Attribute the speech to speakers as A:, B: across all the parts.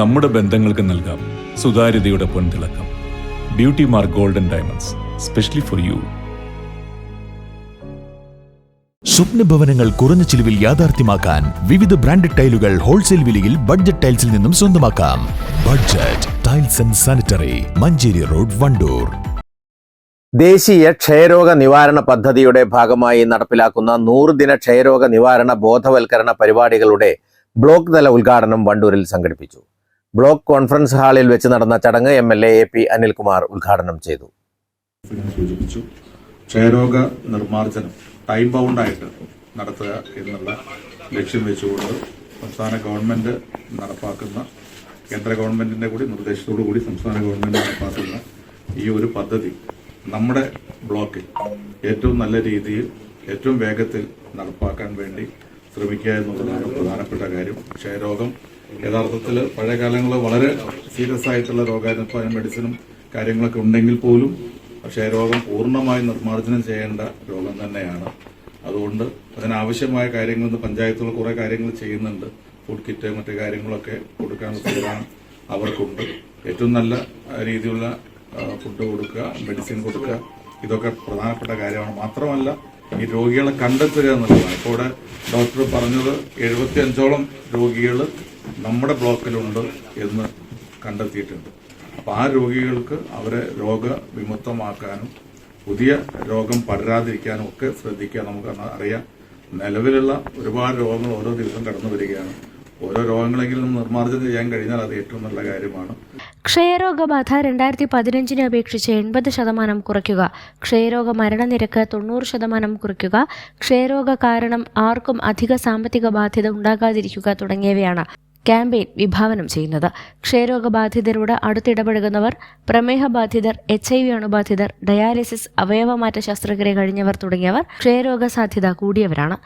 A: നമ്മുടെ ബന്ധങ്ങൾക്ക് നൽകാം. സുതാര്യതയുടെ പൊൻതിളക്കം. Beauty mark golden diamonds specially for you
B: സ്വപ്ന ഭവനങ്ങൾ കുറഞ്ഞ ചിലവിൽ യാഥാർത്ഥ്യമാക്കാൻ വിവിധ ബ്രാൻഡഡ് ടൈലുകൾ ഹോൾസെയിൽ വിലയിൽ ബഡ്ജറ്റ് ടൈൽസിൽ നിന്നും സ്വന്തമാക്കാം. Budget tiles and sanitary Manjeri road Wandoor.
C: ദേശീയ ക്ഷയരോഗ നിവാരണ പദ്ധതിയുടെ ഭാഗമായി നടപ്പിലാക്കുന്ന നൂറുദിന ക്ഷയരോഗ നിവാരണ ബോധവൽക്കരണ പരിപാടികളുടെ ബ്ലോക്ക് തല ഉദ്ഘാടനം വണ്ടൂരിൽ സംഘടിപ്പിച്ചു. ബ്ലോക്ക് കോൺഫറൻസ് ഹാളിൽ വെച്ച് നടന്ന ചടങ്ങ് M L A P Anilkumar ഉദ്ഘാടനം ചെയ്തു.
D: സൂചിപ്പിച്ചു ക്ഷയരോഗ നിർമ്മാർജനം ടൈം ബൗണ്ടായിട്ട് നടത്തുക എന്നുള്ള ലക്ഷ്യം വെച്ചുകൊണ്ട് സംസ്ഥാന ഗവൺമെന്റ് നടപ്പാക്കുന്ന കേന്ദ്ര ഗവൺമെന്റിന്റെ കൂടി നിർദ്ദേശത്തോടു കൂടി സംസ്ഥാന ഗവൺമെന്റ് നടപ്പാക്കുന്ന ഈ ഒരു പദ്ധതി നമ്മുടെ ബ്ലോക്കിൽ ഏറ്റവും നല്ല രീതിയിൽ ഏറ്റവും വേഗത്തിൽ നടപ്പാക്കാൻ വേണ്ടി ശ്രമിക്കുക എന്നുള്ളതാണ് പ്രധാനപ്പെട്ട കാര്യം. ക്ഷയരോഗം യഥാർത്ഥത്തിൽ പഴയ കാലങ്ങളിൽ വളരെ സീരിയസ് ആയിട്ടുള്ള രോഗാനുഭവ മെഡിസിനും കാര്യങ്ങളൊക്കെ ഉണ്ടെങ്കിൽ പോലും പക്ഷേ രോഗം പൂർണമായി നിർമ്മാർജനം ചെയ്യേണ്ട രോഗം തന്നെയാണ്. അതുകൊണ്ട് അതിനാവശ്യമായ കാര്യങ്ങൾ ഇന്ന് പഞ്ചായത്തുകൾ കുറെ കാര്യങ്ങൾ ചെയ്യുന്നുണ്ട്. ഫുഡ് കിറ്റ് മറ്റു കാര്യങ്ങളൊക്കെ കൊടുക്കാനുള്ള സംവിധാനം അവർക്കുണ്ട്. ഏറ്റവും നല്ല രീതിയിലുള്ള ഫുഡ് കൊടുക്കുക മെഡിസിൻ കൊടുക്കുക ഇതൊക്കെ പ്രധാനപ്പെട്ട കാര്യമാണ്. മാത്രമല്ല ഈ രോഗികളെ കണ്ടെത്തുക എന്നുള്ളതാണ്. ഇപ്പോൾ ഡോക്ടർ പറഞ്ഞത് എഴുപത്തി അഞ്ചോളം രോഗികൾ നമ്മുടെ ബ്ലോക്കിലുണ്ട് എന്ന് കണ്ടെത്തിയിട്ടുണ്ട്. അപ്പൊ ആ രോഗികൾക്ക് അവരെ രോഗവിമുക്തമാക്കാനും പുതിയ രോഗം പടരാതിരിക്കാനും ഒക്കെ ശ്രദ്ധിക്കുക നമുക്ക് അറിയാം. നിലവിലുള്ള ഒരുപാട് രോഗങ്ങൾ ഓരോ ദിവസം കടന്നു വരികയാണ്. ഓരോ രോഗങ്ങളെങ്കിലും നിർമ്മാർജനം ചെയ്യാൻ കഴിഞ്ഞാൽ അത് ഏറ്റവും നല്ല കാര്യമാണ്.
E: ക്ഷയരോഗബാധ രണ്ടായിരത്തി പതിനഞ്ചിനെ അപേക്ഷിച്ച് എൺപത് ശതമാനം കുറയ്ക്കുക. ക്ഷയരോഗ മരണനിരക്ക് തൊണ്ണൂറ് ശതമാനം കുറയ്ക്കുക. ക്ഷയരോഗ കാരണം ആർക്കും അധിക സാമ്പത്തിക ബാധ്യത ഉണ്ടാകാതിരിക്കുക തുടങ്ങിയവയാണ്. ക്യാമ്പയിൻ വിഭാവനം ചെയ്യുന്നത്. ക്ഷയരോഗബാധിതരോട് അടുത്തിടപഴകുന്നവർ പ്രമേഹ ബാധിതർ എച്ച് ഐ വി അണുബാധിതർ ഡയാലിസിസ് അവയവമാറ്റ ശസ്ത്രക്രിയ കഴിഞ്ഞവർ തുടങ്ങിയവർ ക്ഷയരോഗ സാധ്യത കൂടിയവരാണ്.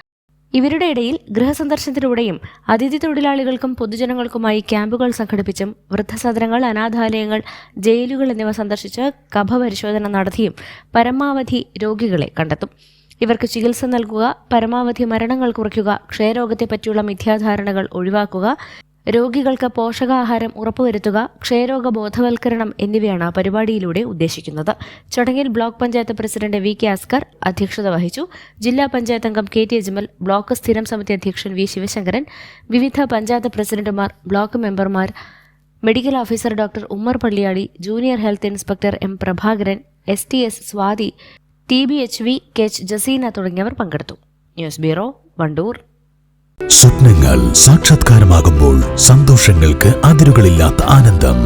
E: ഇവരുടെ ഇടയിൽ ഗൃഹസന്ദർശനത്തിലൂടെയും അതിഥി തൊഴിലാളികൾക്കും പൊതുജനങ്ങൾക്കുമായി ക്യാമ്പുകൾ സംഘടിപ്പിച്ചും വൃദ്ധസദനങ്ങൾ അനാഥാലയങ്ങൾ ജയിലുകൾ എന്നിവ സന്ദർശിച്ച് കഫ പരിശോധന നടത്തിയും പരമാവധി രോഗികളെ കണ്ടെത്തും. ഇവർക്ക് ചികിത്സ നൽകുക പരമാവധി മരണങ്ങൾ കുറയ്ക്കുക ക്ഷയരോഗത്തെ പറ്റിയുള്ള മിഥ്യാധാരണകൾ ഒഴിവാക്കുക രോഗികൾക്ക് പോഷകാഹാരം ഉറപ്പുവരുത്തുക ക്ഷയരോഗ ബോധവൽക്കരണം എന്നിവയാണ് പരിപാടിയിലൂടെ ഉദ്ദേശിക്കുന്നത്. ചടങ്ങിൽ block panchayat president V K Askar അധ്യക്ഷത വഹിച്ചു. ജില്ലാ പഞ്ചായത്ത് അംഗം കെ ടി അജ്മൽ ബ്ലോക്ക് സ്ഥിരം സമിതി അധ്യക്ഷൻ വി ശിവശങ്കരൻ വിവിധ പഞ്ചായത്ത് പ്രസിഡന്റുമാർ ബ്ലോക്ക് മെമ്പർമാർ medical officer doctor Ummer Palliyadi junior health inspector M. Prabhakaran S. T. S. Swathi T. B. H. V. K. H. Jaseena തുടങ്ങിയവർ പങ്കെടുത്തു. News bureau Wandoor.
B: സ്വപ്നങ്ങൾ സാക്ഷാത്കാരമാകുമ്പോൾ സന്തോഷങ്ങൾക്ക് അതിരുകളില്ലാത്ത ആനന്ദം.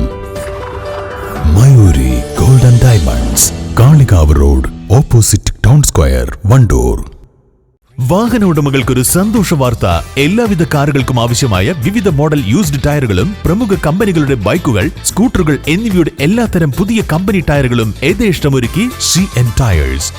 B: Mayoori golden diamonds Kalikavu road opposite town square Wandoor. വാഹന ഉടമകൾക്കൊരു സന്തോഷ വാർത്ത. എല്ലാവിധ കാറുകൾക്കും ആവശ്യമായ വിവിധ മോഡൽ യൂസ്ഡ് ടയറുകളും പ്രമുഖ കമ്പനികളുടെ ബൈക്കുകൾ സ്കൂട്ടറുകൾ എന്നിവയുടെ എല്ലാത്തരം പുതിയ കമ്പനി ടയറുകളും ഏതേ ഇഷ്ടമൊരുക്കി സി എൻ ടയേഴ്സ്.